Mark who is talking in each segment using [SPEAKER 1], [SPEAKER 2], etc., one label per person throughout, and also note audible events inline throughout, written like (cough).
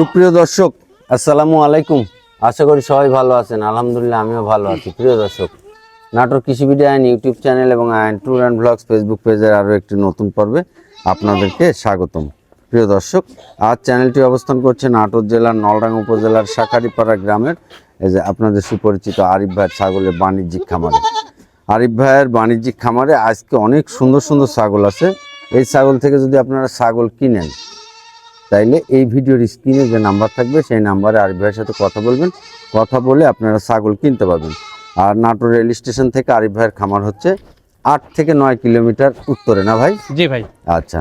[SPEAKER 1] সুপ্রিয় দর্শক, আসসালামু আলাইকুম। আশা করি সবাই ভালো আছেন। আলহামদুলিল্লাহ, আমিও ভালো আছি। প্রিয় দর্শক, নাটোর কৃষি ভিডিও আইন ইউটিউব চ্যানেল এবং আইন ট্যুর অ্যান্ড ব্লগস ফেসবুক পেজের আরও একটি নতুন পর্বে আপনাদেরকে স্বাগতম। প্রিয় দর্শক, আজ চ্যানেলটি অবস্থান করছে নাটোর জেলার নলডাঙ্গা উপজেলার শাখারিপাড়া গ্রামের। এই যে আপনাদের সুপরিচিত আরিফ ভাইয়ের ছাগলের বাণিজ্যিক খামারে। আরিফ ভাইয়ের বাণিজ্যিক খামারে আজকে অনেক সুন্দর সুন্দর ছাগল আছে। এই ছাগল থেকে যদি আপনারা ছাগল কিনেন তাইলে এই ভিডিওর স্ক্রিনে যে নাম্বার থাকবে সেই নাম্বারে আরিফ ভাইয়ের সাথে কথা বলবেন। কথা বলে আপনারা ছাগল কিনতে পারবেন। আর নাটোর রেল স্টেশন থেকে আরিফ ভাইয়ের খামার হচ্ছে আট থেকে নয় কিলোমিটার উত্তরে না ভাই?
[SPEAKER 2] জি ভাই।
[SPEAKER 1] আচ্ছা।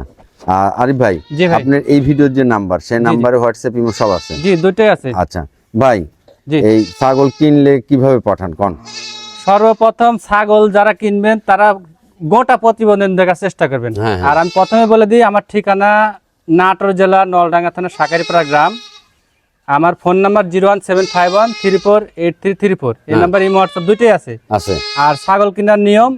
[SPEAKER 1] আর আরিফ ভাই আপনার এই ভিডিওর যে নাম্বার সেই নাম্বারে হোয়াটসঅ্যাপ ইমো সব আছে?
[SPEAKER 2] জি দুটোই আছে।
[SPEAKER 1] আচ্ছা। ভাই এই ছাগল কিনলে কীভাবে পাঠান কোন?
[SPEAKER 2] সর্বপ্রথম ছাগল যারা কিনবেন তারা গোটা প্রতিবেদন দেখার চেষ্টা করবেন।
[SPEAKER 1] হ্যাঁ, হ্যাঁ।
[SPEAKER 2] আর আমি প্রথমে বলে দিই আমার ঠিকানা নাটোর জেলা নলডাঙ্গা থানা শাকারিপাড়া গ্রাম। আমার phone number zero one seven five one three four eight three three four. এই
[SPEAKER 1] হ্যাঁ।
[SPEAKER 2] নাম্বার এই হোয়াটসঅ্যাপ দুইটাই আছে।
[SPEAKER 1] আছে।
[SPEAKER 2] আর ছাগল কেনার নিয়ম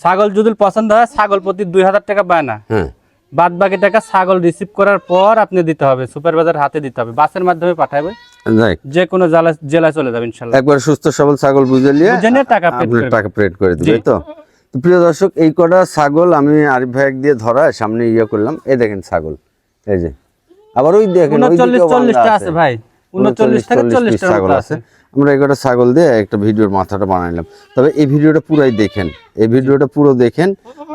[SPEAKER 2] ছাগল যদি পছন্দ হয় ছাগল প্রতি দুই হাজার টাকা বায়না
[SPEAKER 1] হ্যাঁ।
[SPEAKER 2] বাদ বাকি টাকা ছাগল রিসিভ করার পর আপনি দিতে হবে সুপারভাইজার হাতে দিতে হবে বাসের মাধ্যমে পাঠাবে। যে কোনো জেলায় জেলায় চলে যাবে ইনশাল্লাহ।
[SPEAKER 1] একবার সুস্থ সবল ছাগল বুঝে নিয়ে
[SPEAKER 2] টাকা
[SPEAKER 1] টাকা পেড করে দিবে তো। তো প্রিয় দর্শক এই কটা ছাগল আমি আরিফ ভাই দিয়ে ধরা সামনে ইয়ে করলাম। এই দেখেন ছাগল। এই যে। আবার ওই দেখেন
[SPEAKER 2] চল্লিশটা আছে। ভাই।
[SPEAKER 1] ছাগল আছে। আমরা একটা কটা ছাগল দিয়ে একটা ভিডিওর মাথাটা বানাইলাম তবে এই ভিডিওটা পুরাই দেখেন। এই ভিডিওটা পুরো দেখেন।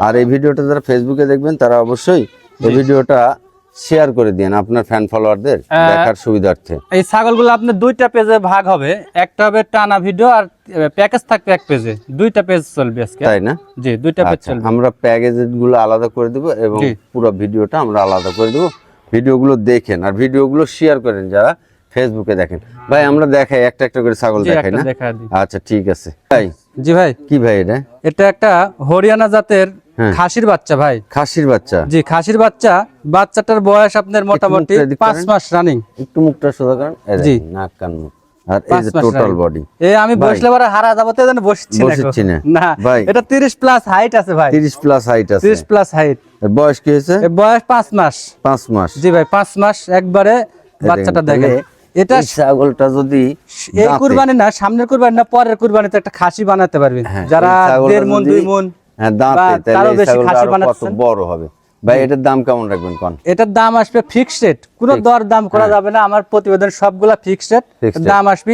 [SPEAKER 1] আর এই ভিডিওটা যারা ফেসবুকে দেখবেন তারা অবশ্যই এই ভিডিওটা শেয়ার করে দিন আপনার ফ্যান ফলোয়ারদের দেখার সুবিধার্থে।
[SPEAKER 2] এই ছাগলগুলো আপনার দুইটা পেজে ভাগ হবে। একটা হবে টানা ভিডিও আর প্যাকেজ থাকবে এক পেজে দুইটা পেজ চলবে আজকে।
[SPEAKER 1] তাই না?
[SPEAKER 2] জি দুইটা পেজ
[SPEAKER 1] আচ্ছা,
[SPEAKER 2] চলবে।
[SPEAKER 1] আমরা প্যাকেজগুলো আলাদা করে দেবো এবং পুরো ভিডিওটা আমরা আলাদা করে দেবো। ভিডিওগুলো দেখেন আর ভিডিওগুলো শেয়ার করেন যারা ফেসবুকে দেখেন। ভাই আমরা দেখাই একটা একটা করে ছাগল দেখাই না? আচ্ছা ঠিক আছে। ভাই
[SPEAKER 2] জি ভাই।
[SPEAKER 1] কি ভাই এটা?
[SPEAKER 2] এটা একটা হরিয়ানা জাতের। খাসির বাচ্চা ভাই।
[SPEAKER 1] খাসির বাচ্চা।
[SPEAKER 2] জি খাসির বাচ্চা। বাচ্চাটার বয়স আপনার মোটামুটি পাঁচ মাস রানিং
[SPEAKER 1] একটু মুখটা সোজা করেন।
[SPEAKER 2] জি।
[SPEAKER 1] নাক কান মুখ। আর এই যে টোটাল বডি
[SPEAKER 2] এই আমি বসলে পরে হারা যাব তো এই বসছি না
[SPEAKER 1] বসেছি না।
[SPEAKER 2] না
[SPEAKER 1] ভাই।
[SPEAKER 2] এটা তিরিশ প্লাস হাইট আছে ভাই।
[SPEAKER 1] তিরিশ প্লাস হাইট আছে।
[SPEAKER 2] তিরিশ প্লাস হাইট
[SPEAKER 1] বয়স কি হয়েছে?
[SPEAKER 2] বয়স মাস।
[SPEAKER 1] মাস।
[SPEAKER 2] জি ভাই মাস একবারে বাচ্চাটা
[SPEAKER 1] তাহলে
[SPEAKER 2] এটা
[SPEAKER 1] ছাগলটা যদি
[SPEAKER 2] এই কুরবানি না সামনের কুরবানি না পরের কুরবানিতে একটা খাসি বানাতে পারবেন।
[SPEAKER 1] হ্যাঁ,
[SPEAKER 2] যারা দেড় মন দুই মন।
[SPEAKER 1] হ্যাঁ। বড় হবে? ভাই এটার দাম কেমন রাখবেন কোন?
[SPEAKER 2] এটার দাম আসবে ফিক্সড রেট কোনো দর দাম করা যাবে না। আমার প্রতিবেদন সবগুলা ফিক্সড রেট
[SPEAKER 1] হ্যাঁ।
[SPEAKER 2] দাম আসবে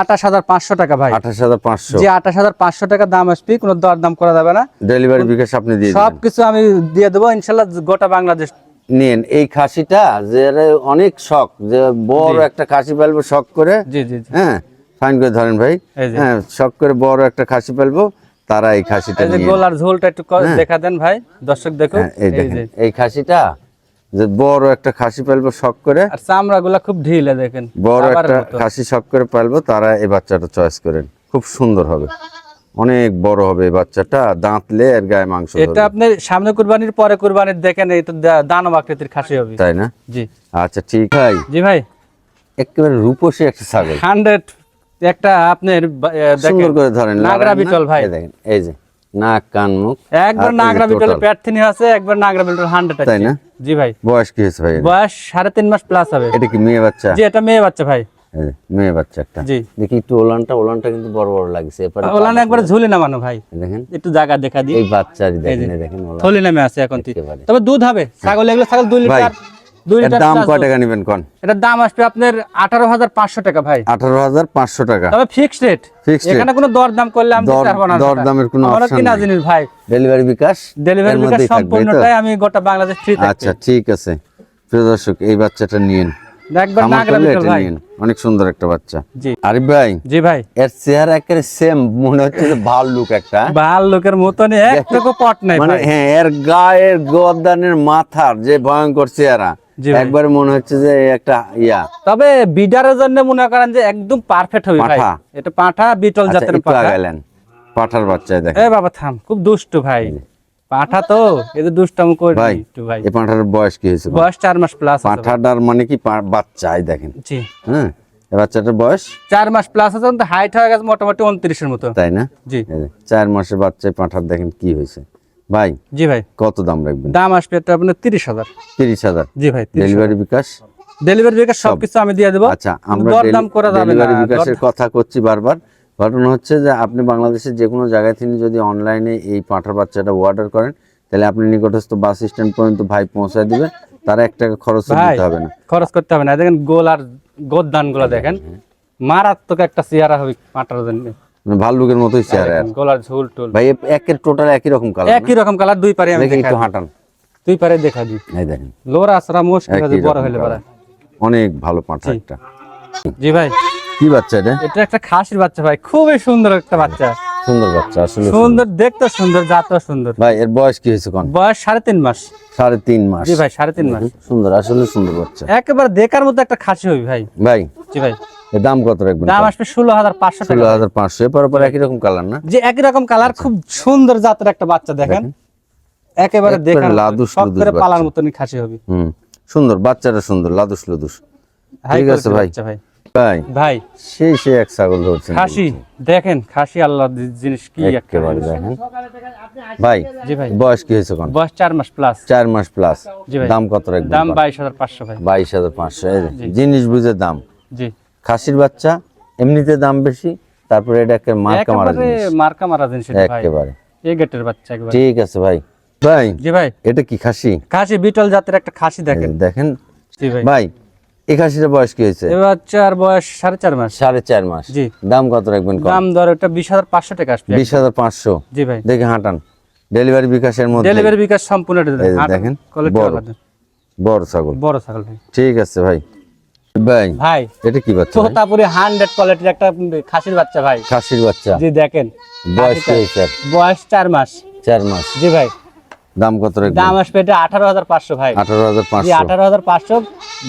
[SPEAKER 2] আঠাশ হাজার পাঁচশো টাকা ভাই।
[SPEAKER 1] আঠাশ হাজার পাঁচশো।
[SPEAKER 2] যে আঠাশ হাজার পাঁচশো টাকা দাম আসবে কোনো দর দাম করা যাবে না।
[SPEAKER 1] ডেলিভারি বিকাশ আপনি দিয়ে
[SPEAKER 2] সব আমি দিয়ে দেবো। ইনশাল্লাহ গোটা বাংলাদেশ
[SPEAKER 1] নিন এই খাসিটা যে অনেক শখ যে বড় একটা খাসি পালবো শখ করে। হ্যাঁ ফাইন করে ধরেন ভাই। হ্যাঁ শখ করে বড় একটা খাসি পালবো তারা এই খাসিটা
[SPEAKER 2] এই যে
[SPEAKER 1] নিয়ে
[SPEAKER 2] গোলার ঝোলটা একটু ক- দেখা দেন ভাই দর্শক দেখুন
[SPEAKER 1] হ্যাঁ, এই
[SPEAKER 2] এই
[SPEAKER 1] দেখেন
[SPEAKER 2] যে।
[SPEAKER 1] এই খাসিটা যে বড় একটা খাসি পালবো শখ করে
[SPEAKER 2] আর চামড়া গুলা খুব ঢিলে দেখেন
[SPEAKER 1] বড়
[SPEAKER 2] খাবারের
[SPEAKER 1] একটা
[SPEAKER 2] মতো।
[SPEAKER 1] খাসি শখ করে পালবো তারা এই বাচ্চাটা চয়েস করেন। খুব সুন্দর হবে। অনেক বড় হবে এই বাচ্চাটা দাঁতলে এর গায়ে মাংস
[SPEAKER 2] এটা
[SPEAKER 1] ধরবে।
[SPEAKER 2] আপনি সামনে কুরবানির পরে কুরবানির দেখেন এটা দা- দানব আকৃতির খাসি হবে।
[SPEAKER 1] তাই না?
[SPEAKER 2] জি।
[SPEAKER 1] আচ্ছা ঠিক ভাই।
[SPEAKER 2] জি ভাই।
[SPEAKER 1] একেবারে রূপসী একটা ছাগল।
[SPEAKER 2] হান্ড্রেড একটা আপনার
[SPEAKER 1] সুন্দর করে ধরেন
[SPEAKER 2] নাগরা বিটল ভাই।
[SPEAKER 1] দেখেন এই যে নাক কান মুখ
[SPEAKER 2] একবার নাগরা
[SPEAKER 1] total।
[SPEAKER 2] প্যাটথিনি আছে একবার নাগরা বিটল হান্ড্রেড
[SPEAKER 1] তাই না?
[SPEAKER 2] জি ভাই।
[SPEAKER 1] বয়স কি হয়েছে ভাই
[SPEAKER 2] বয়স সাড়ে তিন মাস প্লাস হবে।
[SPEAKER 1] এটা কি মেয়ে বাচ্চা?
[SPEAKER 2] জি এটা মেয়ে বাচ্চা ভাই।
[SPEAKER 1] মেয়ে বাচ্চা একটা।
[SPEAKER 2] জি।
[SPEAKER 1] দেখি একটু ওলানটা ওলানটা কিন্তু বড় বড় লাগছে এরপরে
[SPEAKER 2] ওলান একবার ঝুলি নামানো ভাই।
[SPEAKER 1] দেখেন।
[SPEAKER 2] একটু জায়গা দেখা দিই।
[SPEAKER 1] এই বাচ্চারই দেখেন দেখেন ওলান।
[SPEAKER 2] থলি নামে আছে এখন তবে দুধ হবে। ছাগল ছাগল
[SPEAKER 1] ভাই,
[SPEAKER 2] লিটার দুই
[SPEAKER 1] এর
[SPEAKER 2] লিটার
[SPEAKER 1] দাম
[SPEAKER 2] plus
[SPEAKER 1] কয় টাকা নেবেন কোন?
[SPEAKER 2] এটার দাম আসবে আপনার আঠারো হাজার পাঁচশো টাকা ভাই।
[SPEAKER 1] আঠারো হাজার পাঁচশো টাকা।
[SPEAKER 2] তবে ফিক্সড রেট এখানে কোনো করলে আমি
[SPEAKER 1] কোনো নাই।
[SPEAKER 2] ভাই।
[SPEAKER 1] Delivery bKash
[SPEAKER 2] delivery? সম্পূর্ণটাই আমি গোটা বাংলাদেশ ফ্রি
[SPEAKER 1] আচ্ছা ঠিক আছে। প্রিয় দর্শক এই বাচ্চাটা নিন অনেক সুন্দর একটা বাচ্চা।
[SPEAKER 2] জি।
[SPEAKER 1] আরিফ ভাই
[SPEAKER 2] জি ভাই।
[SPEAKER 1] এর চেহারা একেবারে সেম মনে হচ্ছে ভালো লুক একটা।
[SPEAKER 2] ভালো লোকের মতনই একটুকু পট নাই
[SPEAKER 1] মানে হ্যাঁ এর গায়ের গদানের মাথার যে ভয়ঙ্কর চেহারা। একবারে মনে হচ্ছে যে একটা ইয়া।
[SPEAKER 2] তবে বিডারের জন্য মনে করেন যে একদম পারফেক্ট হবে ভাই। এটা পাঠা বিটল
[SPEAKER 1] আচ্ছা
[SPEAKER 2] জাতের পাঠা।
[SPEAKER 1] আগাইলেন পাঠার বাচ্চায় দেখেন।
[SPEAKER 2] এ বাবা থাম খুব দুষ্টু ভাই। পাঠা তো এদের দুষ্টাম করে
[SPEAKER 1] ভাই এই পাঠার বয়স কি হয়েছে?
[SPEAKER 2] বয়স চার মাস প্লাস
[SPEAKER 1] পাঠাটার মানে কি পা- বাচ্চাই দেখেন।
[SPEAKER 2] জি।
[SPEAKER 1] হ্যাঁ এই বাচ্চাটার বয়স?
[SPEAKER 2] চার মাস প্লাস আছে হাইট হয়ে গেছে মোটামুটি উনত্রিশের মতো।
[SPEAKER 1] তাই না?
[SPEAKER 2] জি।
[SPEAKER 1] এই চার মাসের বাচ্চায় পাঠার দেখেন কি হয়েছে। ভাই
[SPEAKER 2] জি ভাই।
[SPEAKER 1] কত দাম রাখবেন?
[SPEAKER 2] দাম আসবে এটা আপনার তিরিশ হাজার।
[SPEAKER 1] তিরিশ হাজার।
[SPEAKER 2] জি ভাই
[SPEAKER 1] ডেলিভারি বিকাশ?
[SPEAKER 2] ডেলিভারি বিকাশ সবকিছু আমি দিয়ে দেবো।
[SPEAKER 1] আচ্ছা আমরা
[SPEAKER 2] দরদাম করা যাবে না
[SPEAKER 1] ডেলিভারি বিকাশের কথা করছি বারবার। ঘটনা হচ্ছে যে আপনি বাংলাদেশের যে কোনো জায়গায় থেকে যদি অনলাইনে এই পাঁঠার বাচ্চাটা অর্ডার করেন তাহলে আপনি নিকটস্থ বাস স্ট্যান্ড পর্যন্ত ভাই পৌঁছায় দিবে। তার এক টাকা খরচ দিতে হবে না।
[SPEAKER 2] খরচ করতে হবে না। দেখেন গোল আর গোদানগুলো দেখেন মারাত্মক একটা চেহারা হবে পাটার জন্য।
[SPEAKER 1] ভাল্লুকের মতোই চেহারা।
[SPEAKER 2] গোলার ঝুল টুল।
[SPEAKER 1] ভাই একের টোটাল একই রকম কালার
[SPEAKER 2] একই রকম কালার দুই পারে আমি
[SPEAKER 1] একটু হাঁটান।
[SPEAKER 2] দুই পারে দেখা দিই।
[SPEAKER 1] এই দেখেন।
[SPEAKER 2] লোরা আসরা মুশকিল আছে বড় হইলে পারে।
[SPEAKER 1] অনেক ভালো পাঁঠা একটা
[SPEAKER 2] জি ভাই।
[SPEAKER 1] কি বাচ্চা এটা?
[SPEAKER 2] এটা একটা খাসির বাচ্চা ভাই খুবই সুন্দর একটা বাচ্চা।
[SPEAKER 1] সুন্দর বাচ্চা আসলে সুন্দর।
[SPEAKER 2] দেখতে সুন্দর জাতও সুন্দর।
[SPEAKER 1] ভাই এর বয়স কি হয়েছে কোন?
[SPEAKER 2] বয়স সাড়ে তিন মাস।
[SPEAKER 1] সাড়ে তিন মাস।
[SPEAKER 2] জি ভাই সাড়ে তিন মাস।
[SPEAKER 1] সুন্দর আসলে সুন্দর বাচ্চা।
[SPEAKER 2] একেবারে দেখার মতো একটা খাসি হবি ভাই।
[SPEAKER 1] ভাই।
[SPEAKER 2] জি ভাই।
[SPEAKER 1] দাম কত রাখবেন
[SPEAKER 2] দাম আসবে ষোলো হাজার পাঁচশো
[SPEAKER 1] ষোলো হাজার পাঁচশো। এরপর একই রকম কালার না?
[SPEAKER 2] যে একই রকম কালার খুব সুন্দর জাতের একটা বাচ্চা দেখেন। একেবারে মতো,
[SPEAKER 1] লাদুস লুদুস
[SPEAKER 2] করে পালার মতনই খাসি হবে।
[SPEAKER 1] হুম সুন্দর বাচ্চাটা সুন্দর লাদুস লুদুস। ঠিক আছে ভাই।
[SPEAKER 2] ভাই।
[SPEAKER 1] ভাই
[SPEAKER 2] ভাই।
[SPEAKER 1] সেই সেই এক ছাগল ধরছেন।
[SPEAKER 2] খাসি দেখেন খাসি আল্লাহ জিনিস কি
[SPEAKER 1] একেবারে দেখেন। ভাই
[SPEAKER 2] জি ভাই।
[SPEAKER 1] বয়স কি হয়েছে কোন
[SPEAKER 2] বয়স চার মাস প্লাস
[SPEAKER 1] চার মাস প্লাস
[SPEAKER 2] জি ভাই।
[SPEAKER 1] দাম কত রাখবেন
[SPEAKER 2] দাম বাইশ হাজার পাঁচশো ভাই।
[SPEAKER 1] বাইশ হাজার পাঁচশো এই যে, জিনিস বুঝে দাম।
[SPEAKER 2] জি।
[SPEAKER 1] খাসির বাচ্চা এমনিতে দাম বেশি তারপরে এটা একটা মার্কা মারা জিনিস।
[SPEAKER 2] মার্কা মারা জিনিস এটা ভাই।
[SPEAKER 1] একেবারে।
[SPEAKER 2] এই গেটের বাচ্চা একবার।
[SPEAKER 1] ঠিক আছে ভাই। ভাই
[SPEAKER 2] জি ভাই।
[SPEAKER 1] এটা কি খাসি?
[SPEAKER 2] খাসি বিটল জাতের একটা খাসি দেখেন।
[SPEAKER 1] দেখেন।
[SPEAKER 2] জি ভাই।
[SPEAKER 1] ভাই এই খাসিটার বয়স কি হয়েছে?
[SPEAKER 2] এই বাচ্চার বয়স সাড়ে চার মাস।
[SPEAKER 1] সাড়ে চার মাস।
[SPEAKER 2] জি।
[SPEAKER 1] দাম কত রাখবেন কম
[SPEAKER 2] দাম দর ওটা বিশ হাজার পাঁচশো টাকা আসবে।
[SPEAKER 1] বিশ হাজার পাঁচশো।
[SPEAKER 2] জি ভাই।
[SPEAKER 1] দেখে হাঁটান। ডেলিভারি বিকাশের মধ্যে।
[SPEAKER 2] ডেলিভারি বিকাশ সম্পূর্ণ এটা
[SPEAKER 1] দেখেন, বড়। বড় ছাগল।
[SPEAKER 2] বড় ছাগল ভাই।
[SPEAKER 1] ঠিক আছে ভাই। ভাই
[SPEAKER 2] ভাই।
[SPEAKER 1] এটা কি বাচ্চা
[SPEAKER 2] তোতাপুরি হান্ড্রেড কোয়ালিটির একটা খাসির বাচ্চা ভাই।
[SPEAKER 1] খাসির বাচ্চা।
[SPEAKER 2] জি দেখেন।
[SPEAKER 1] বয়স
[SPEAKER 2] বয়স চার মাস।
[SPEAKER 1] চার মাস।
[SPEAKER 2] জি ভাই।
[SPEAKER 1] দাম কত রাখবেন
[SPEAKER 2] দাম আসবে এটা আঠারো হাজার পাঁচশো ভাই।
[SPEAKER 1] আঠারো হাজার
[SPEAKER 2] জি
[SPEAKER 1] পাঁচশো
[SPEAKER 2] আঠারো হাজার পাঁচশো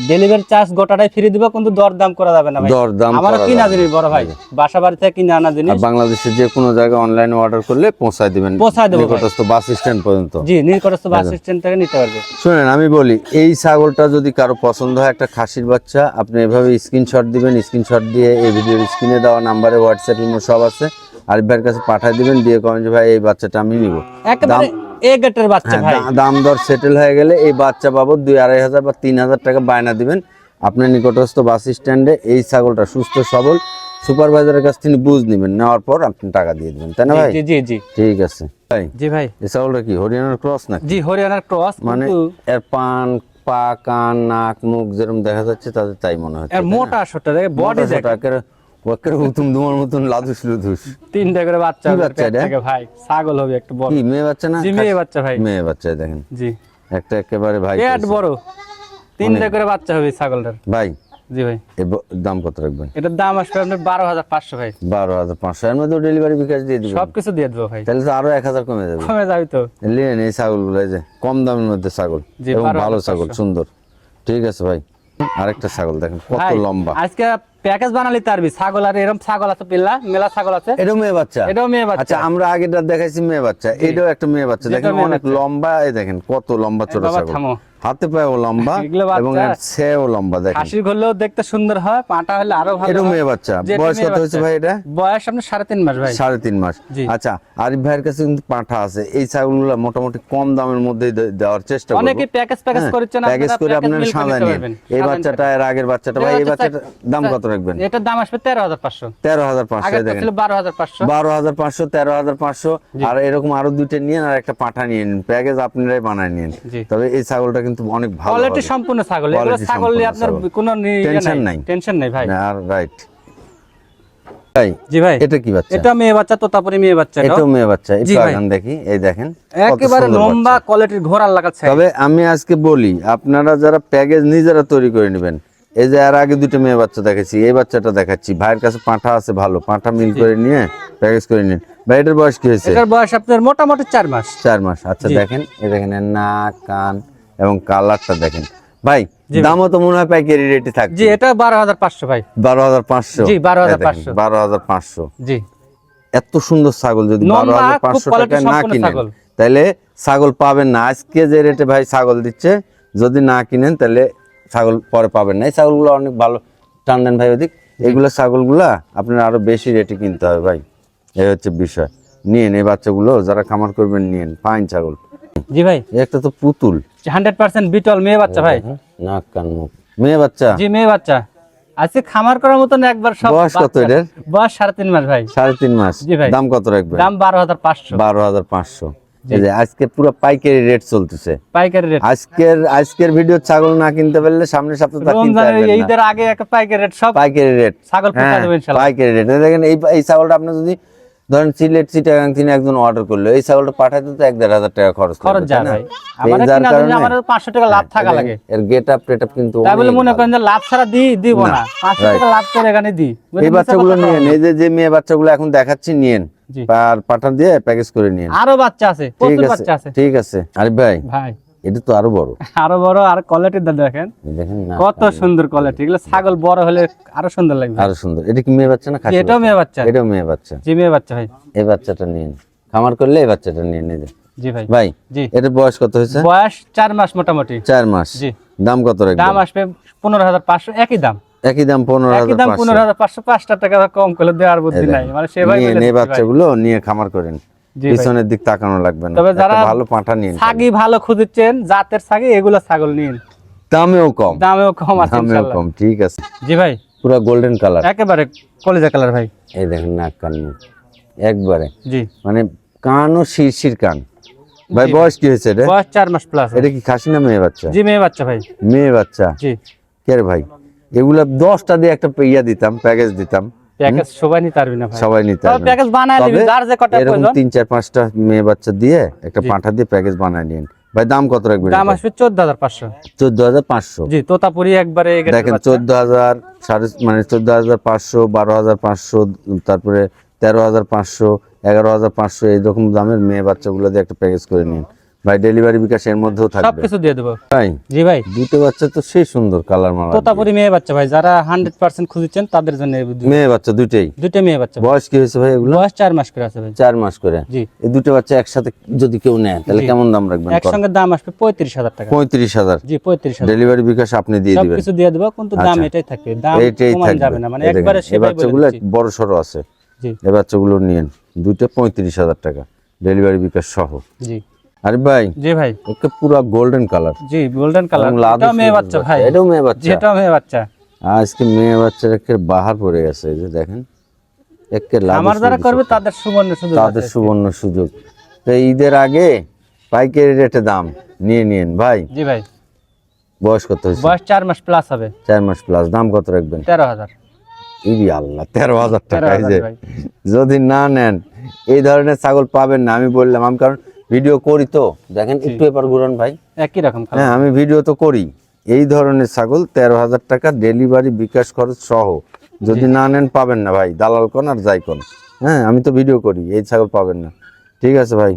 [SPEAKER 2] ডেলিভারি চার্জ গোটাটাই ফ্রি দিব কিন্তু দর দাম করা যাবে না ভাই।
[SPEAKER 1] দর দাম
[SPEAKER 2] আমারও
[SPEAKER 1] করা
[SPEAKER 2] কিনা
[SPEAKER 1] যাবে
[SPEAKER 2] জিনিস বড় ভাই। বাসা বাড়ি থেকে কিনে আনা জিনিস।
[SPEAKER 1] বাংলাদেশের যে কোনো জায়গায় অনলাইনে অর্ডার করলে পৌঁছায় দিবেন।
[SPEAKER 2] পৌঁছায় দেবো।
[SPEAKER 1] নিকটস্থ বাস স্ট্যান্ড পর্যন্ত।
[SPEAKER 2] জি নিকটস্থ বাস স্ট্যান্ড থেকে নিতে পারবে।
[SPEAKER 1] শুনেন আমি বলি এই ছাগলটা যদি কারও পছন্দ হয় একটা খাসির বাচ্চা আপনি এভাবে স্ক্রিনশট দিবেন স্ক্রিনশট দিয়ে এই ভিডিওর স্ক্রিনে দেওয়া নাম্বারে হোয়াটসঅ্যাপ ইমো সব আছে। আরিফ ভাইয়ের কাছে পাঠিয়ে দিবেন দিয়ে কমেন যে ভাই এই বাচ্চাটা আমি নিব।
[SPEAKER 2] একেবারে এ গেটের বাচ্চা
[SPEAKER 1] হ্যাঁ,
[SPEAKER 2] ভাই।
[SPEAKER 1] দাম দর সেটেল হয়ে গেলে এই বাচ্চা বাবদ দুই আড়াই হাজার বা তিন হাজার টাকা বায়না দিবেন। আপনার নিকটস্থ বাস স্ট্যান্ডে এই ছাগলটা সুস্থ সবল সুপারভাইজারের কাছ থেকে বুঝ নেবেন নেওয়ার পর আপনি টাকা দিয়ে দিবেন। তাই না ভাই?
[SPEAKER 2] জি জি জি।
[SPEAKER 1] ঠিক আছে। ভাই।
[SPEAKER 2] জি ভাই।
[SPEAKER 1] এই ছাগলটা কি হরিয়ানার ক্রস
[SPEAKER 2] জি হরিয়ানার ক্রস
[SPEAKER 1] মানে এর পান পা কান নাক মুখ যেরকম দেখা যাচ্ছে তাদের তাই মনে হচ্ছে
[SPEAKER 2] মোটা দেখে বডি দেখ
[SPEAKER 1] মতন লাদুস লুদুস।
[SPEAKER 2] তিনটা করে বাচ্চা হবে
[SPEAKER 1] বাচ্চা
[SPEAKER 2] থেকে ভাই। ছাগল হবে একটু বড়।
[SPEAKER 1] কি মেয়ে বাচ্চা না?
[SPEAKER 2] জি মেয়ে বাচ্চা ভাই।
[SPEAKER 1] মেয়ে বাচ্চা দেখেন।
[SPEAKER 2] জি।
[SPEAKER 1] একটা একেবারে ভাই
[SPEAKER 2] পেট বড়। তিনটা করে বাচ্চা হবে ছাগলটার।
[SPEAKER 1] ভাই
[SPEAKER 2] জি ভাই।
[SPEAKER 1] এর ব- দাম কত রাখবেন?
[SPEAKER 2] এটার দাম আসবে আপনার বারো হাজার পাঁচশো ভাই।
[SPEAKER 1] বারো হাজার পাঁচশো। এর মধ্যে ডেলিভারি বিকাশ দিয়ে দিবেন।
[SPEAKER 2] সবকিছু দিয়ে দেবো ভাই।
[SPEAKER 1] তাহলে তো আরও এক হাজার কমে যাবে।
[SPEAKER 2] কমে যাবি তো।
[SPEAKER 1] নিলেন এই ছাগলগুলো এই যে কম দামের মধ্যে ছাগল। এবং ভালো ছাগল সুন্দর। ঠিক আছে ভাই। আরেকটা ছাগল দেখেন কত লম্বা।
[SPEAKER 2] আজকে প্যাকেজ বানালি তারবি ছাগল আর এরকম ছাগল আছে পিল্লা মেলা ছাগল আছে।
[SPEAKER 1] এটাও মেয়ে বাচ্চা?
[SPEAKER 2] এটাও মেয়ে বাচ্চা।
[SPEAKER 1] আচ্ছা আমরা আগেটা দেখাইছি মেয়ে বাচ্চা এটাও একটা মেয়ে বাচ্চা। দেখেন অনেক লম্বা এই দেখেন কত লম্বা ছোট ছাগল। হাতে পায়েও লম্বা (laughs) এবং ছেও লম্বা দেখেন।
[SPEAKER 2] খাসির ঘরলেও দেখতে সুন্দর হয় পাটা হলে আরও ভালো হয়।
[SPEAKER 1] মেয়ে বাচ্চা। বয়স কত হয়েছে ভাই এটা?
[SPEAKER 2] বয়স আপনার সাড়ে তিন মাস ভাই।
[SPEAKER 1] সাড়ে তিন মাস। আচ্ছা আরিফ ভাইয়ের কাছে কিন্তু পাঁঠা আছে। এই ছাগলগুলো মোটামুটি কম দামের মধ্যে দেওয়ার চেষ্টা করব।
[SPEAKER 2] অনেকে প্যাকেজ প্যাকেজ করছেন
[SPEAKER 1] প্যাকেজ করে আপনারা সাদা নিন। এই বাচ্চাটা এর আগের বাচ্চাটা ভাই এই বাচ্চাটার দাম কত রাখবেন?
[SPEAKER 2] এটার দাম আসবে তেরো হাজার পাঁচশো।
[SPEAKER 1] তেরো হাজার পাঁচশো
[SPEAKER 2] আগে
[SPEAKER 1] দেখেন।
[SPEAKER 2] ছিল বারো হাজার পাঁচশো।
[SPEAKER 1] বারো হাজার পাঁচশো তেরো হাজার পাঁচশো। আর এরকম আরও দুইটা নিন আর একটা পাঠা নিয়ে নিন। প্যাকেজ আপনারাই বানায় নিন। তবে এই ছাগলটা কিন্তু অনেক ভালো
[SPEAKER 2] কোয়ালিটি সম্পূর্ণ ছাগল। এগুলো ছাগল নিয়ে আপনার কোনো
[SPEAKER 1] Tension নাই।
[SPEAKER 2] টেনশন নেই ভাই।
[SPEAKER 1] না, আর রাইট ভাই
[SPEAKER 2] জি ভাই।
[SPEAKER 1] এটা কি বাচ্চা?
[SPEAKER 2] এটা মেয়ে বাচ্চা তোতাপুরি মেয়ে বাচ্চা এটাও।
[SPEAKER 1] এটাও মেয়ে বাচ্চা।
[SPEAKER 2] জি
[SPEAKER 1] আগান দেখি। এই দেখেন
[SPEAKER 2] একেবারে লম্বা কোয়ালিটির ঘোড়ার লাগাচ্ছে।
[SPEAKER 1] তবে আমি আজকে বলি আপনারা যারা প্যাকেজ নিজেরা তৈরি করে নেবেন এই যে আর আগে দুটো মেয়ে বাচ্চা দেখেছি এই বাচ্চাটা দেখাচ্ছি। ভাইয়ের কাছে পাঁঠা আছে ভালো পাঁঠা মিল করে নিয়ে প্যাকেজ করে নিন। ভাই এটার বয়স কি হয়েছে?
[SPEAKER 2] এটার বয়স আপনার মোটামুটি চার মাস।
[SPEAKER 1] চার মাস। আচ্ছা দেখেন এই দেখেন নাক কান এবং কালারটা দেখেন। ভাই দামও তো মনে হয় পাইকারি রেটে থাকবে।
[SPEAKER 2] জি এটা বারো হাজার পাঁচশো ভাই।
[SPEAKER 1] বারো হাজার পাঁচশো?
[SPEAKER 2] জি, 12,500
[SPEAKER 1] বারো হাজার পাঁচশো।
[SPEAKER 2] জি।
[SPEAKER 1] এত সুন্দর ছাগল যদি বারো হাজার পাঁচশো টাকায় না কিনেন তাহলে ছাগল পাবেন না। আজকে যে রেটে ভাই ছাগল দিচ্ছে যদি না কিনেন তাহলে ছাগল পরে পাবেন না। এই ছাগলগুলো অনেক ভালো টান দেন ভাই ওদিক। এগুলো ছাগলগুলা আপনার আরও বেশি রেটে কিনতে হবে ভাই। এই হচ্ছে বিষয়। নিয়েন এই বাচ্চাগুলো যারা খামার করবেন নিয়েন। পাইন ছাগল।
[SPEAKER 2] জি ভাই।
[SPEAKER 1] একটা তো পুতুল।
[SPEAKER 2] হান্ড্রেড পার্সেন্ট বিটল মেয়ে বাচ্চা ভাই।
[SPEAKER 1] নাক কান মুখ। মেয়ে বাচ্চা?
[SPEAKER 2] জি মেয়ে বাচ্চা। আজকে খামার করার মতন একবার সব
[SPEAKER 1] বয়স কত।
[SPEAKER 2] বয়স সাড়ে তিন মাস ভাই।
[SPEAKER 1] সাড়ে তিন মাস।
[SPEAKER 2] জি ভাই।
[SPEAKER 1] দাম কত রাখবে
[SPEAKER 2] দাম বারো হাজার পাঁচশো।
[SPEAKER 1] বারো হাজার পাঁচশো। এই যে আজকে পুরো পাইকারি রেট চলতেছে।
[SPEAKER 2] পাইকারি রেট।
[SPEAKER 1] আজকের আজকের ভিডিও ছাগল না কিনতে পারলে সামনের সপ্তাহে কিনতে পারবেন
[SPEAKER 2] ঈদের আগে একটা পাইকারি রেট সব
[SPEAKER 1] পাইকারি রেট।
[SPEAKER 2] ছাগল ফুটা
[SPEAKER 1] হ্যাঁ
[SPEAKER 2] দেবে ইনশাল্লাহ।
[SPEAKER 1] পাইকারি রেট। দেখেন এই এই ছাগলটা আপনি যদি ধরেন সিলেট চিটাগাং থেকে একজন অর্ডার করল। এই ছাগলটা পাঠাতে তো এক দেড় হাজার টাকা খরচ
[SPEAKER 2] খরচ যায় ভাই। আমার কিনা
[SPEAKER 1] কারণে-
[SPEAKER 2] আমার পাঁচশো টাকা লাভ থাকা লাগে।
[SPEAKER 1] এর গেট আপ টেট আপ কিন্তু
[SPEAKER 2] তাই বলে মনে করেন যে লাভ ছাড়া দি দিব
[SPEAKER 1] না,
[SPEAKER 2] না। পাঁচশো
[SPEAKER 1] right.
[SPEAKER 2] টাকা লাভ করে এখানে দি
[SPEAKER 1] এই বাচ্চাগুলো নিয়েন এই যে যে মেয়ে বাচ্চাগুলো এখন দেখাচ্ছি নিয়েন। আর পাঠা দিয়ে প্যাকেজ করে নিয়েন।
[SPEAKER 2] আরও বাচ্চা আছে
[SPEAKER 1] ঠিক
[SPEAKER 2] প্রচুর
[SPEAKER 1] আছে
[SPEAKER 2] বাচ্চা আছে।
[SPEAKER 1] ঠিক আছে। আরিফ ভাই।
[SPEAKER 2] ভাই।
[SPEAKER 1] এটা তো আরও বড়।
[SPEAKER 2] আরও বড় আর দেখেন।
[SPEAKER 1] দেখেন না
[SPEAKER 2] কত সুন্দর কোয়ালিটি এগুলো ছাগল বড় হলে আরও সুন্দর লাগবে।
[SPEAKER 1] আরও সুন্দর। এটা কি মেয়ে বাচ্চা না খাসি
[SPEAKER 2] এটাও মেয়ে বাচ্চা?
[SPEAKER 1] এটাও মেয়ে বাচ্চা।
[SPEAKER 2] জি মেয়ে বাচ্চা ভাই।
[SPEAKER 1] এই বাচ্চাটা নিন খামার করলে এই বাচ্চাটা নিয়ে নিয়ে
[SPEAKER 2] জি ভাই।
[SPEAKER 1] ভাই
[SPEAKER 2] জি।
[SPEAKER 1] এটা বয়স কত হয়েছে?
[SPEAKER 2] বয়স চার মাস মোটামুটি।
[SPEAKER 1] চার মাস।
[SPEAKER 2] জি।
[SPEAKER 1] দাম কত রাখবেন?
[SPEAKER 2] দাম আসবে পনেরো হাজার পাঁচশো একই দাম।
[SPEAKER 1] একই দাম পনেরো হাজার
[SPEAKER 2] দাম পনেরো হাজার পাঁচশো পাঁচটা টাকা কম করে দেওয়ার বুদ্ধি নাই। মানে
[SPEAKER 1] নিয়ে
[SPEAKER 2] বলে
[SPEAKER 1] নিয়ে বাচ্চাগুলো নিয়ে খামার করেন।
[SPEAKER 2] ভাই।
[SPEAKER 1] পিছনের দিক তাকানো লাগবে না।
[SPEAKER 2] তবে যারা
[SPEAKER 1] ভালো পাঁঠা নিন
[SPEAKER 2] ছাগি ভালো খুঁজছেন জাতের ছাগি এগুলো ছাগল নিন।
[SPEAKER 1] দামেও কম।
[SPEAKER 2] দামেও কম আছে
[SPEAKER 1] দামেও কম ঠিক আছে।
[SPEAKER 2] জি ভাই।
[SPEAKER 1] পুরো গোল্ডেন কালার
[SPEAKER 2] একেবারে কলেজা কালার ভাই।
[SPEAKER 1] এই দেখেন নাক কান একবারে।
[SPEAKER 2] জি।
[SPEAKER 1] মানে কান ও শিরশির কান। ভাই বয়স কি হয়েছে এটা
[SPEAKER 2] বয়স চার মাস প্লাস
[SPEAKER 1] এটা কি খাসি না মেয়ে বাচ্চা?
[SPEAKER 2] জি মেয়ে বাচ্চা ভাই।
[SPEAKER 1] মেয়ে বাচ্চা।
[SPEAKER 2] জি।
[SPEAKER 1] কে রে ভাই? এগুলা দশটা দিয়ে একটা ইয়া দিতাম প্যাকেজ দিতাম।
[SPEAKER 2] প্যাকেজ সবাই নিতে পারবি না ভাই।
[SPEAKER 1] সবাই নিতে পারবে
[SPEAKER 2] প্যাকেজ বানায় দিবি যার যে কটা প্রয়োজন।
[SPEAKER 1] তিন চার পাঁচটা মেয়ে বাচ্চা দিয়ে একটা পাঁঠা দিয়ে প্যাকেজ বানায় নিন। ভাই দাম কত রাখবেন
[SPEAKER 2] দাম আসবে চোদ্দ হাজার পাঁচশো।
[SPEAKER 1] চোদ্দ হাজার পাঁচশো।
[SPEAKER 2] জি তোতাপুরি একবারে
[SPEAKER 1] দেখেন
[SPEAKER 2] বাচ্চা।
[SPEAKER 1] চোদ্দ হাজার সাড়ে মানে চোদ্দ হাজার পাঁচশো বারো হাজার পাঁচশো তারপরে তেরো হাজার পাঁচশো এগারো হাজার পাঁচশো এইরকম দামের মেয়ে বাচ্চাগুলো দিয়ে একটা প্যাকেজ করে নিন। ভাই ডেলিভারি বিকাশ এর মধ্যেও থাকবে।
[SPEAKER 2] সবকিছু দিয়ে দেবো।
[SPEAKER 1] ভাই
[SPEAKER 2] জি ভাই।
[SPEAKER 1] দুটো বাচ্চা তো সেই সুন্দর কালার মালা
[SPEAKER 2] তোতাপুরি মেয়ে বাচ্চা ভাই যারা হান্ড্রেড পার্সেন্ট খুঁজছেন তাদের জন্য
[SPEAKER 1] মেয়ে বাচ্চা দুইটাই
[SPEAKER 2] দুইটা মেয়ে বাচ্চা।
[SPEAKER 1] বয়স কি হয়েছে ভাই এগুলো?
[SPEAKER 2] বয়স চার মাস করে আছে ভাই।
[SPEAKER 1] চার মাস করে?
[SPEAKER 2] জি।
[SPEAKER 1] এই দুটো বাচ্চা একসাথে যদি কেউ নেয় তাহলে কেমন দাম রাখবেন?
[SPEAKER 2] একসঙ্গে দাম আসবে পঁয়ত্রিশ হাজার টাকা।
[SPEAKER 1] পঁয়ত্রিশ হাজার।
[SPEAKER 2] জি পঁয়ত্রিশ হাজার।
[SPEAKER 1] ডেলিভারি বিকাশ আপনি দিয়ে দিবেন।
[SPEAKER 2] সবকিছু দিয়ে দেবো কিন্তু দাম
[SPEAKER 1] আচ্ছা।
[SPEAKER 2] এটাই থাকবে। দাম যাবে না মানে একবারে বলে
[SPEAKER 1] বাচ্চাগুলো বড় সড়ো আছে।
[SPEAKER 2] জি।
[SPEAKER 1] এই বাচ্চাগুলো নিয়েন। দুটো পঁয়ত্রিশ হাজার টাকা। ডেলিভারি বিকাশ সহ।
[SPEAKER 2] জি।
[SPEAKER 1] আরে ভাই
[SPEAKER 2] জি ভাই।
[SPEAKER 1] ওকে পুরো গোল্ডেন কালার
[SPEAKER 2] জি গোল্ডেন কালার এটাও মেয়ে বাচ্চা ভাই।
[SPEAKER 1] এটাও মেয়ে বাচ্চা।
[SPEAKER 2] এটাও মেয়ে বাচ্চা।
[SPEAKER 1] আজকে মেয়ে বাচ্চার একের বাহার পড়ে গেছে এই যে দেখেন। লাভ
[SPEAKER 2] আমার যারা করবে তাদের সুবর্ণ সুযোগ
[SPEAKER 1] তাদের সুবর্ণ সুযোগ। তো ঈদের আগে পাইকারি রেটে দাম নিয়ে নিন। ভাই
[SPEAKER 2] জি ভাই।
[SPEAKER 1] বয়স কত হয়েছে?
[SPEAKER 2] বয়স চার মাস প্লাস হবে।
[SPEAKER 1] চার মাস প্লাস দাম কত রাখবেন?
[SPEAKER 2] তেরো হাজার।
[SPEAKER 1] ইরি আল্লাহ তেরো হাজার টাকা এই যে। যদি না নেন এই ধরনের ছাগল পাবেন না আমি বললাম। আমি কারণ ভিডিও করি তো। দেখেন একটু এবার ঘুরান ভাই।
[SPEAKER 2] একই রকম
[SPEAKER 1] হ্যাঁ আমি ভিডিও তো করি। এই ধরনের ছাগল তেরো হাজার টাকা ডেলিভারি বিকাশ খরচ সহ। যদি না নেন পাবেন না ভাই দালাল কোন আর যাই কোন। হ্যাঁ আমি তো ভিডিও করি এই ছাগল পাবেন না। ঠিক আছে ভাই।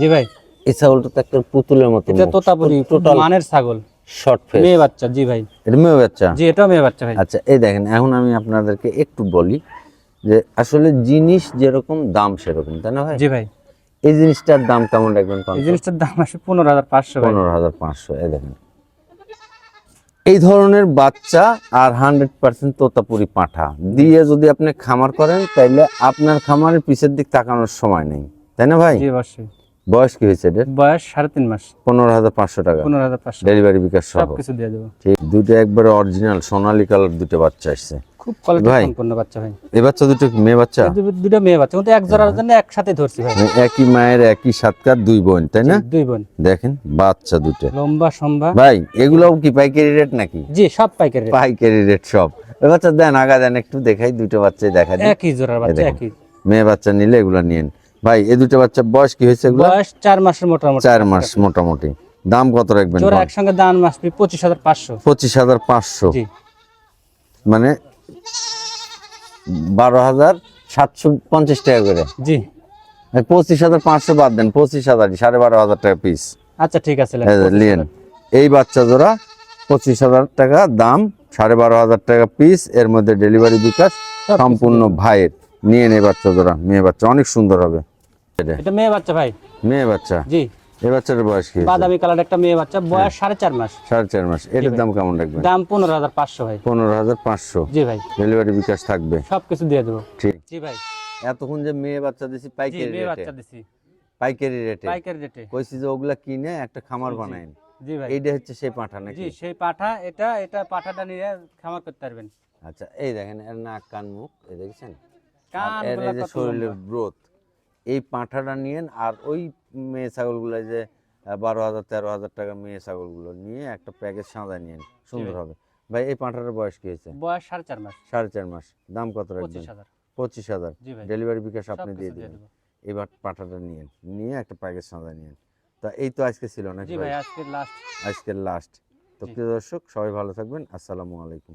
[SPEAKER 2] জি। ভাই।
[SPEAKER 1] এই ছাগলটা তো একটা পুতুলের মতো
[SPEAKER 2] এটা তোতাপুরি
[SPEAKER 1] টোটাল
[SPEAKER 2] মানের ছাগল।
[SPEAKER 1] শর্ট ফেস
[SPEAKER 2] মেয়ে বাচ্চা জি ভাই।
[SPEAKER 1] এটা মেয়ে বাচ্চা?
[SPEAKER 2] জি এটাও মেয়ে বাচ্চা ভাই।
[SPEAKER 1] আচ্ছা এই দেখেন এখন আমি আপনাদেরকে একটু বলি যে আসলে জিনিস যেরকম দাম সেরকম তাই না ভাই?
[SPEAKER 2] জি ভাই।
[SPEAKER 1] এই জিনিসটার দাম কেমন রাখবেন
[SPEAKER 2] এই জিনিসটার দাম আসবে পনেরো হাজার পাঁচশো
[SPEAKER 1] পনেরো হাজার পাঁচশো এই দেখেন। এই ধরনের বাচ্চা আর হান্ড্রেড পার্সেন্ট তোতাপুরি পাঁঠা দিয়ে যদি আপনি খামার করেন তাইলে আপনার খামারের পিছের দিক তাকানোর সময় নেই। তাই না ভাই? বয়স কি হয়েছে এদের
[SPEAKER 2] বয়স সাড়ে তিন মাস।
[SPEAKER 1] পনেরো হাজার পাঁচশো টাকা।
[SPEAKER 2] পনেরো হাজার পাঁচশো।
[SPEAKER 1] ডেলিভারি বিকাশ সহ।
[SPEAKER 2] সবকিছু দিয়ে দেবো।
[SPEAKER 1] ঠিক দুটো একবারে অরিজিনাল সোনালী কালার দুটো বাচ্চা আসছে।
[SPEAKER 2] খুব কোয়ালিটি সম্পন্ন বাচ্চা ভাই।
[SPEAKER 1] এই বাচ্চা দুটো মেয়ে বাচ্চা?
[SPEAKER 2] দুটো মেয়ে বাচ্চা। কিন্তু এক জোড়ার জন্য একসাথে ধরছি ভাই।
[SPEAKER 1] মানে একই মায়ের একই সাতকার দুই বোন তাই না?
[SPEAKER 2] দুই বোন।
[SPEAKER 1] দেখেন বাচ্চা দুটো।
[SPEAKER 2] লম্বা সম্বা।
[SPEAKER 1] ভাই এগুলোও কি পাইকারি রেট নাকি?
[SPEAKER 2] জি সব পাইকারি
[SPEAKER 1] পাইকারি রেট সব। ওই বাচ্চা দেন আগা দেন একটু দেখাই দুটো বাচ্চা দেখা দিই।
[SPEAKER 2] একই জোড়ার বাচ্চা একই।
[SPEAKER 1] মেয়ে বাচ্চা নিলে এগুলো নিন। ভাই এই দুটো বাচ্চা বয়স কি হয়েছে এগুলো?
[SPEAKER 2] বয়স মাসের মোটামুটি।
[SPEAKER 1] চার মাস মোটামুটি। দাম কত রাখবেন
[SPEAKER 2] জোড়া একসঙ্গে দাম আসবে পঁচিশ হাজার পাঁচশো।
[SPEAKER 1] পঁচিশ হাজার পাঁচশো।
[SPEAKER 2] জি।
[SPEAKER 1] মানে বারো হাজার সাতশো পঞ্চাশ টাকা করে।
[SPEAKER 2] জি।
[SPEAKER 1] পঁচিশ হাজার পাঁচশো বাদ দেন পঁচিশ হাজারই সাড়ে বারো হাজার টাকা পিস
[SPEAKER 2] আচ্ছা ঠিক আছে।
[SPEAKER 1] লিয়েন। এই বাচ্চা জোড়া পঁচিশ হাজার টাকা দাম সাড়ে বারো হাজার টাকা পিস এর মধ্যে ডেলিভারি বিকাশ সম্পূর্ণ ভাইয়ের। নিয়ে নেই বাচ্চা জোড়া মেয়ে বাচ্চা অনেক সুন্দর হবে। এটা
[SPEAKER 2] মেয়ে বাচ্চা ভাই।
[SPEAKER 1] মেয়ে বাচ্চা।
[SPEAKER 2] জি।
[SPEAKER 1] এই বাচ্চার বয়স কি
[SPEAKER 2] বাদামি কালার একটা মেয়ে বাচ্চা বয়স সাড়ে চার মাস।
[SPEAKER 1] সাড়ে চার মাস। এটার দাম কেমন রাখবেন?
[SPEAKER 2] দাম পনেরো হাজার পাঁচশো ভাই।
[SPEAKER 1] পনেরো হাজার পাঁচশো।
[SPEAKER 2] জি ভাই।
[SPEAKER 1] ডেলিভারি বিকাশ থাকবে।
[SPEAKER 2] সবকিছু দিয়ে দেবো।
[SPEAKER 1] ঠিক।
[SPEAKER 2] জি ভাই।
[SPEAKER 1] এতক্ষণ যে মেয়ে বাচ্চা দিছি পাইকারি
[SPEAKER 2] মেয়ে বাচ্চা দিছি।
[SPEAKER 1] পাইকারি রেটে
[SPEAKER 2] পাইকারি রেটে
[SPEAKER 1] কইছি যে ওগুলা কিনে একটা খামার বানাইন।
[SPEAKER 2] জি ভাই।
[SPEAKER 1] এইটা হচ্ছে সেই পাঁঠা নাকি?
[SPEAKER 2] জি সেই পাঠা এটা এটা পাঠাটা নিয়ে খামার করতে পারবেন।
[SPEAKER 1] আচ্ছা এই দেখেন এর নাক কান মুখ এই দেখছেন?
[SPEAKER 2] কান
[SPEAKER 1] এর যে শরীরের গ্রোথ। এই পাঁঠাটা নিয়েন আর ওই মেয়ে ছাগলগুলো যে বারো হাজার তেরো হাজার টাকা মেয়ে ছাগলগুলো নিয়ে একটা প্যাকেজ সাদা নিয়েন। সুন্দর হবে। ভাই এই পাঁঠাটার বয়স কি হয়েছে?
[SPEAKER 2] বয়স সাড়ে চার মাস।
[SPEAKER 1] সাড়ে চার মাস। দাম কত রাখবেন?
[SPEAKER 2] পঁচিশ হাজার।
[SPEAKER 1] ডেলিভারি বিকাশ আপনি দিয়ে দিবেন। এবার পাঁঠাটা নিয়েন। নিয়ে একটা প্যাকেজ সাদা নিয়েন। তা এই তো আজকে ছিল নাকি
[SPEAKER 2] জি ভাই? আজকে লাস্ট
[SPEAKER 1] আজকের লাস্ট তো প্রিয় দর্শক সবাই ভালো থাকবেন। আসসালামু আলাইকুম।